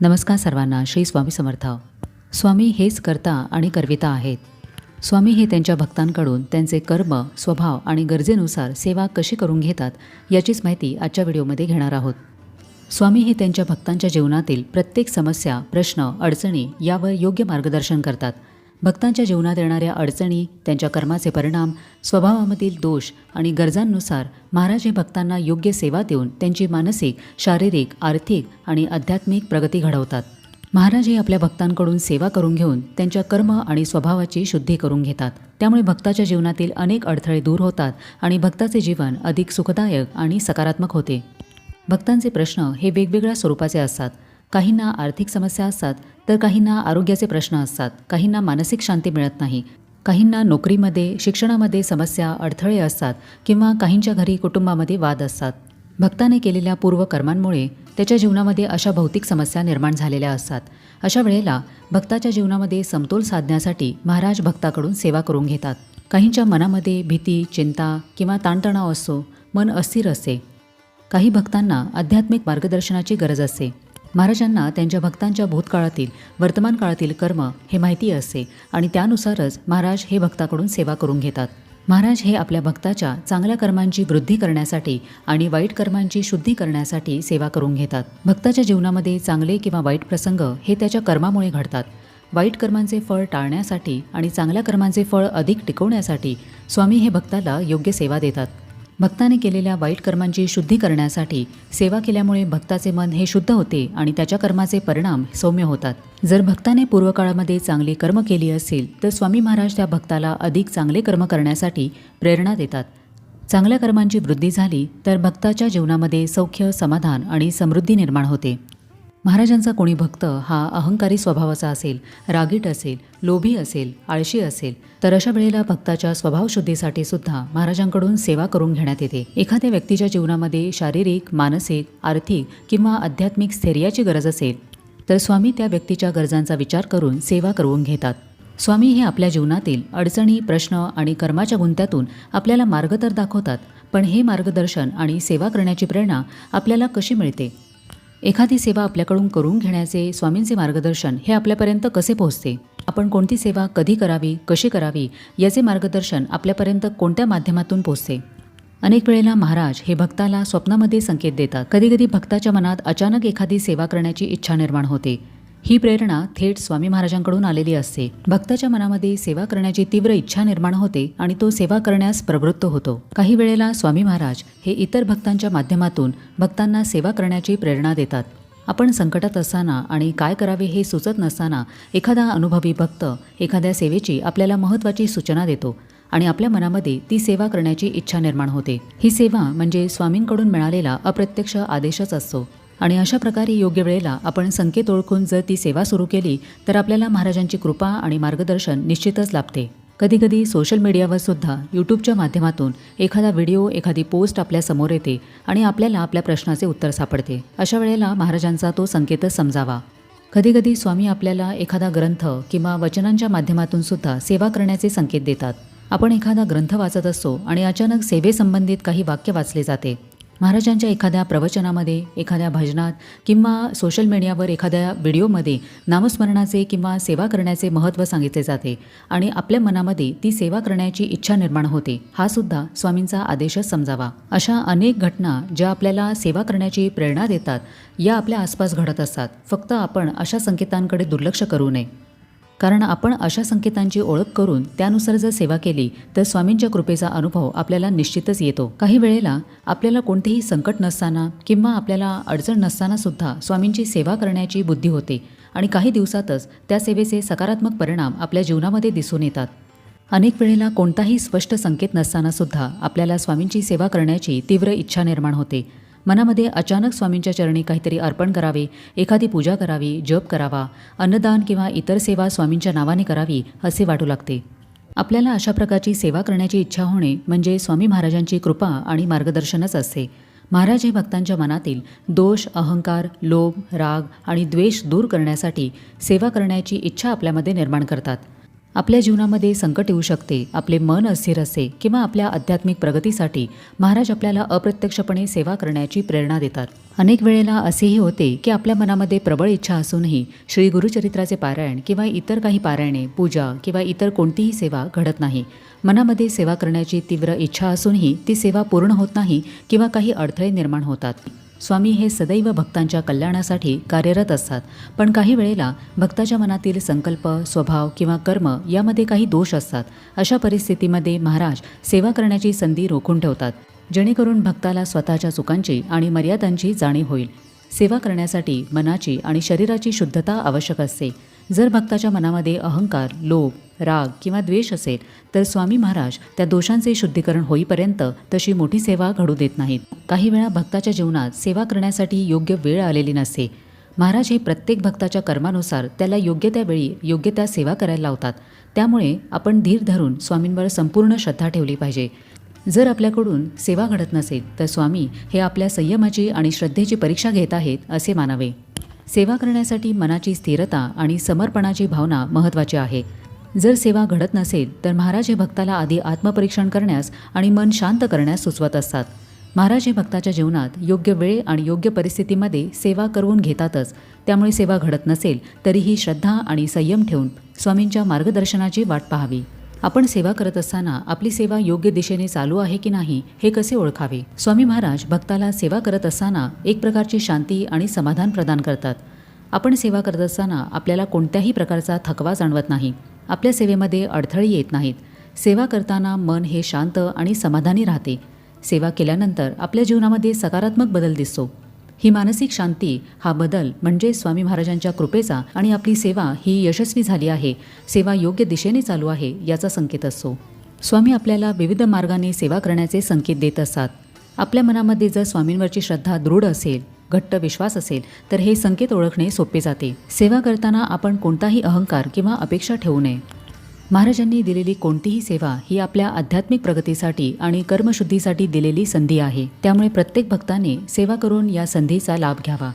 नमस्कार सर्वांना श्री स्वामी समर्थ. स्वामी हेच करता आणि करविता आहेत. स्वामी हे त्यांच्या भक्तांकडून त्यांचे कर्म स्वभाव आणि गरजेनुसार सेवा कशी करून घेतात याचीच माहिती आजच्या व्हिडिओमध्ये घेणार आहोत. स्वामी हे त्यांच्या भक्तांच्या जीवनातील प्रत्येक समस्या प्रश्न अडचणी यावर योग्य मार्गदर्शन करतात. भक्तांच्या जीवनात येणाऱ्या अडचणी त्यांच्या कर्माचे परिणाम स्वभावामधील दोष आणि गरजांनुसार महाराज हे भक्तांना योग्य सेवा देऊन त्यांची मानसिक शारीरिक आर्थिक आणि आध्यात्मिक प्रगती घडवतात. महाराज हे आपल्या भक्तांकडून सेवा करून घेऊन त्यांच्या कर्म आणि स्वभावाची शुद्धी करून घेतात. त्यामुळे भक्ताच्या जीवनातील अनेक अडथळे दूर होतात आणि भक्ताचे जीवन अधिक सुखदायक आणि सकारात्मक होते. भक्तांचे प्रश्न हे वेगवेगळ्या स्वरूपाचे असतात. काहींना आर्थिक समस्या असतात तर काहींना आरोग्याचे प्रश्न असतात काहींना मानसिक शांती मिळत नाही काहींना नोकरीमध्ये शिक्षणामध्ये समस्या अडथळे असतात किंवा काहींच्या घरी कुटुंबामध्ये वाद असतात. भक्ताने केलेल्या पूर्वकर्मांमुळे त्याच्या जीवनामध्ये अशा भौतिक समस्या निर्माण झालेल्या असतात. अशा वेळेला भक्ताच्या जीवनामध्ये समतोल साधण्यासाठी महाराज भक्ताकडून सेवा करून घेतात. काहींच्या मनामध्ये भीती चिंता किंवा ताणतणाव असतो मन अस्थिर असते काही भक्तांना आध्यात्मिक मार्गदर्शनाची गरज असते महाराजांना त्यांच्या भक्तांच्या भूतकाळातील वर्तमान काळातील कर्म हे माहिती असते आणि त्यानुसारच महाराज हे भक्ताकडून सेवा करून घेतात. महाराज हे आपल्या भक्ताच्या चांगल्या कर्मांची वृद्धी करण्यासाठी आणि वाईट कर्मांची शुद्धी करण्यासाठी सेवा करून घेतात. भक्ताच्या जीवनामध्ये चांगले किंवा वाईट प्रसंग हे त्याच्या कर्मामुळे घडतात. वाईट कर्मांचे फळ टाळण्यासाठी आणि चांगल्या कर्मांचे फळ अधिक टिकवण्यासाठी स्वामी हे भक्ताला योग्य सेवा देतात. भक्ताने केलेल्या वाईट कर्मांची शुद्धी करण्यासाठी सेवा केल्यामुळे भक्ताचे मन हे शुद्ध होते आणि त्याच्या कर्माचे परिणाम सौम्य होतात. जर भक्ताने पूर्वकाळामध्ये चांगली कर्म केली असेल तर स्वामी महाराज त्या भक्ताला अधिक चांगले कर्म करण्यासाठी प्रेरणा देतात. चांगल्या कर्मांची वृद्धी झाली तर भक्ताच्या जीवनामध्ये सौख्य समाधान आणि समृद्धी निर्माण होते. महाराजांचा कोणी भक्त हा अहंकारी स्वभावाचा असेल रागीट असेल लोभी असेल आळशी असेल तर अशा वेळेला भक्ताच्या स्वभावशुद्धीसाठी सुद्धा महाराजांकडून सेवा करून घेण्यात येते. एखाद्या व्यक्तीच्या जीवनामध्ये शारीरिक मानसिक आर्थिक किंवा आध्यात्मिक स्थैर्याची गरज असेल तर स्वामी त्या व्यक्तीच्या गरजांचा विचार करून सेवा करून घेतात. स्वामी हे आपल्या जीवनातील अडचणी प्रश्न आणि कर्माच्या गुंत्यातून आपल्याला मार्ग तर दाखवतात पण हे मार्गदर्शन आणि सेवा करण्याची प्रेरणा आपल्याला कशी मिळते? एखादी सेवा आपल्याकडून करून घेण्याचे स्वामींचे मार्गदर्शन हे आपल्यापर्यंत कसे पोहोचते? आपण कोणती सेवा कधी करावी कशी करावी याचे मार्गदर्शन आपल्यापर्यंत कोणत्या माध्यमातून पोहोचते? अनेक वेळेला महाराज हे भक्ताला स्वप्नामध्ये संकेत देतात. कधीकधी भक्ताच्या मनात अचानक एखादी सेवा करण्याची इच्छा निर्माण होते. ही प्रेरणा थेट स्वामी महाराजांकडून आलेली असते. भक्ताच्या मनामध्ये सेवा करण्याची तीव्र इच्छा निर्माण होते आणि तो सेवा करण्यास प्रवृत्त होतो. काही वेळेला स्वामी महाराज हे इतर भक्तांच्या माध्यमातून भक्तांना सेवा करण्याची प्रेरणा देतात. आपण संकटात असताना आणि काय करावे हे सुचत नसताना एखादा अनुभवी भक्त एखाद्या सेवेची आपल्याला महत्त्वाची सूचना देतो आणि आपल्या मनामध्ये ती सेवा करण्याची इच्छा निर्माण होते. ही सेवा म्हणजे स्वामींकडून मिळालेला अप्रत्यक्ष आदेशच असतो. आणि अशा प्रकारे योग्य वेळेला आपण संकेत ओळखून जर ती सेवा सुरू केली तर आपल्याला महाराजांची कृपा आणि मार्गदर्शन निश्चितच लाभते. कधीकधी सोशल मीडियावर सुद्धा यूट्यूबच्या माध्यमातून एखादा व्हिडिओ एखादी पोस्ट आपल्यासमोर येते आणि आपल्याला आपल्या प्रश्नाचे उत्तर सापडते. अशा वेळेला महाराजांचा तो संकेतच समजावा. कधीकधी स्वामी आपल्याला एखादा ग्रंथ किंवा वचनांच्या माध्यमातून सुद्धा सेवा करण्याचे संकेत देतात. आपण एखादा ग्रंथ वाचत असतो आणि अचानक सेवेसंबंधित काही वाक्य वाचले जाते. महाराजांच्या एखाद्या प्रवचनामध्ये एखाद्या भजनात किंवा सोशल मीडियावर एखाद्या व्हिडिओमध्ये नामस्मरणाचे किंवा सेवा करण्याचे महत्त्व सांगितले जाते आणि आपल्या मनामध्ये ती सेवा करण्याची इच्छा निर्माण होते हा सुद्धा स्वामींचा आदेशच समजावा. अशा अनेक घटना ज्या आपल्याला सेवा करण्याची प्रेरणा देतात या आपल्या आसपास घडत असतात. फक्त आपण अशा संकेतांकडे दुर्लक्ष करू नये. कारण आपण अशा संकेतांची ओळख करून त्यानुसार जर सेवा केली तर स्वामींच्या कृपेचा अनुभव आपल्याला निश्चितच येतो. काही वेळेला आपल्याला कोणतेही संकट नसताना किंवा आपल्याला अडचण नसताना सुद्धा स्वामींची सेवा करण्याची बुद्धी होते आणि काही दिवसातच त्या सेवेचे सकारात्मक परिणाम आपल्या जीवनामध्ये दिसून येतात. अनेक वेळेला कोणताही स्पष्ट संकेत नसताना सुद्धा आपल्याला स्वामींची सेवा करण्याची तीव्र इच्छा निर्माण होते. मनामध्ये अचानक स्वामींच्या चरणी काहीतरी अर्पण करावे एखादी पूजा करावी जप करावा अन्नदान किंवा इतर सेवा स्वामींच्या नावाने करावी असे वाटू लागते. आपल्याला अशा प्रकारची सेवा करण्याची इच्छा होणे म्हणजे स्वामी महाराजांची कृपा आणि मार्गदर्शनच असते. महाराज हे भक्तांच्या मनातील दोष अहंकार लोभ राग आणि द्वेष दूर करण्यासाठी सेवा करण्याची इच्छा आपल्यामध्ये निर्माण करतात. आपल्या जीवनामध्ये संकट येऊ शकते आपले मन अस्थिर असे किंवा आपल्या आध्यात्मिक प्रगतीसाठी महाराज आपल्याला अप्रत्यक्षपणे सेवा करण्याची प्रेरणा देतात. अनेक वेळेला असेही होते की आपल्या मनामध्ये प्रबळ इच्छा असूनही श्री गुरुचरित्राचे पारायण किंवा इतर काही पारायणे पूजा किंवा इतर कोणतीही सेवा घडत नाही. मनामध्ये सेवा करण्याची तीव्र इच्छा असूनही ती सेवा पूर्ण होत नाही किंवा काही अडथळे निर्माण होतात. स्वामी हे सदैव भक्तांच्या कल्याणासाठी कार्यरत असतात. पण काही वेळेला भक्ताच्या मनातील संकल्प स्वभाव किंवा कर्म यामध्ये काही दोष असतात. अशा परिस्थितीमध्ये महाराज सेवा करण्याची संधी रोखून ठेवतात. जेणेकरून भक्ताला स्वतःच्या चुकांची आणि मर्यादांची जाणीव होईल. सेवा करण्यासाठी मनाची आणि शरीराची शुद्धता आवश्यक असते. जर भक्ताच्या मनामध्ये अहंकार लोभ राग किंवा द्वेष असेल तर स्वामी महाराज त्या दोषांचे शुद्धीकरण होईपर्यंत तशी मोठी सेवा घडू देत नाहीत. काही वेळा भक्ताच्या जीवनात सेवा करण्यासाठी योग्य वेळ आलेली नसते. महाराज हे प्रत्येक भक्ताच्या कर्मानुसार त्याला योग्य त्यावेळी योग्य त्या सेवा करायला लावतात. त्यामुळे आपण धीर धरून स्वामींवर संपूर्ण श्रद्धा ठेवली पाहिजे. जर आपल्याकडून सेवा घडत नसेल तर स्वामी हे आपल्या संयमाची आणि श्रद्धेची परीक्षा घेत आहेत असे मानावे. सेवा करण्यासाठी मनाची स्थिरता आणि समर्पणाची भावना महत्त्वाची आहे. जर सेवा घडत नसेल तर महाराज हे भक्ताला आधी आत्मपरीक्षण करण्यास आणि मन शांत करण्यास सुचवत असतात. महाराज हे भक्ताच्या जीवनात योग्य वेळ आणि योग्य परिस्थितीमध्ये सेवा करवून घेतातच. त्यामुळे सेवा घडत नसेल तरीही श्रद्धा आणि संयम ठेवून स्वामींच्या मार्गदर्शनाची वाट पाहावी. आपण सेवा करत असताना आपली सेवा योग्य दिशेने चालू आहे की नाही हे कसे ओळखावे? स्वामी महाराज भक्ताला सेवा करत असताना एक प्रकारची शांती आणि समाधान प्रदान करतात. आपण सेवा करत असताना आपल्याला कोणत्याही प्रकारचा थकवा जाणवत नाही. आपल्या सेवेमध्ये अडथळे येत नाहीत. सेवा करताना मन हे शांत आणि समाधानी राहते. सेवा केल्यानंतर आपल्या जीवनामध्ये सकारात्मक बदल दिसतो. ही मानसिक शांती हा बदल म्हणजे स्वामी महाराजांच्या कृपेचा आणि आपली सेवा ही यशस्वी झाली आहे. सेवा योग्य दिशेने चालू आहे याचा संकेत असतो. स्वामी आपल्याला विविध मार्गाने सेवा करण्याचे संकेत देत असतात. आपल्या मनामध्ये जर स्वामींवरची श्रद्धा दृढ असेल घट्ट विश्वास असेल तर हे संकेत ओळखणे सोपे जाते. सेवा करताना आपण कोणताही अहंकार किंवा अपेक्षा ठेवू नये. महाराजांनी दिलेली कोणतीही सेवा ही आपल्या आध्यात्मिक प्रगतीसाठी आणि कर्मशुद्धीसाठी दिलेली संधी आहे. त्यामुळे प्रत्येक भक्ताने सेवा करून या संधीचा लाभ घ्यावा.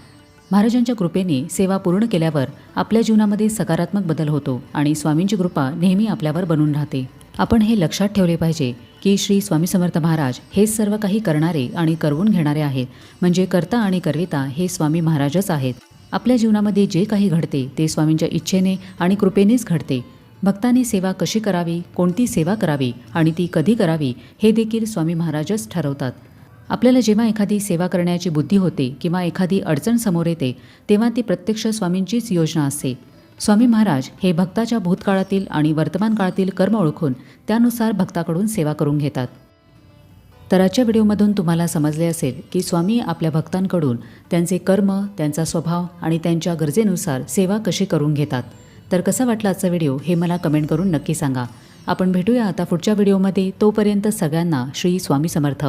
महाराजांच्या कृपेने सेवा पूर्ण केल्यावर आपल्या जीवनामध्ये सकारात्मक बदल होतो आणि स्वामींची कृपा नेहमी आपल्यावर बनून राहते. आपण हे लक्षात ठेवले पाहिजे की श्री स्वामी समर्थ महाराज हे सर्व काही करणारे आणि करवून घेणारे आहेत. म्हणजे कर्ता आणि करविता हे स्वामी महाराजच आहेत. आपल्या जीवनामध्ये जे काही घडते ते स्वामींच्या इच्छेने आणि कृपेनेच घडते. भक्ताने सेवा कशी करावी कोणती सेवा करावी आणि ती कधी करावी हे देखील स्वामी महाराजच ठरवतात. आपल्याला जेव्हा एखादी सेवा करण्याची बुद्धी होते किंवा एखादी अडचण समोर येते तेव्हा ती प्रत्यक्ष स्वामींचीच योजना असते. स्वामी महाराज हे भक्ताच्या भूतकाळातील आणि वर्तमान काळातील कर्म ओळखून त्यानुसार भक्ताकडून सेवा करून घेतात. तर आजच्या व्हिडिओमधून तुम्हाला समजले असेल की स्वामी आपल्या भक्तांकडून त्यांचे कर्म त्यांचा स्वभाव आणि त्यांच्या गरजेनुसार सेवा कशी करून घेतात. तर कसा वाटला आजचा व्हिडिओ हे मला कमेंट करून नक्की सांगा. आपण भेटूया आता पुढच्या व्हिडिओमध्ये. तोपर्यंत सगळ्यांना श्री स्वामी समर्थ.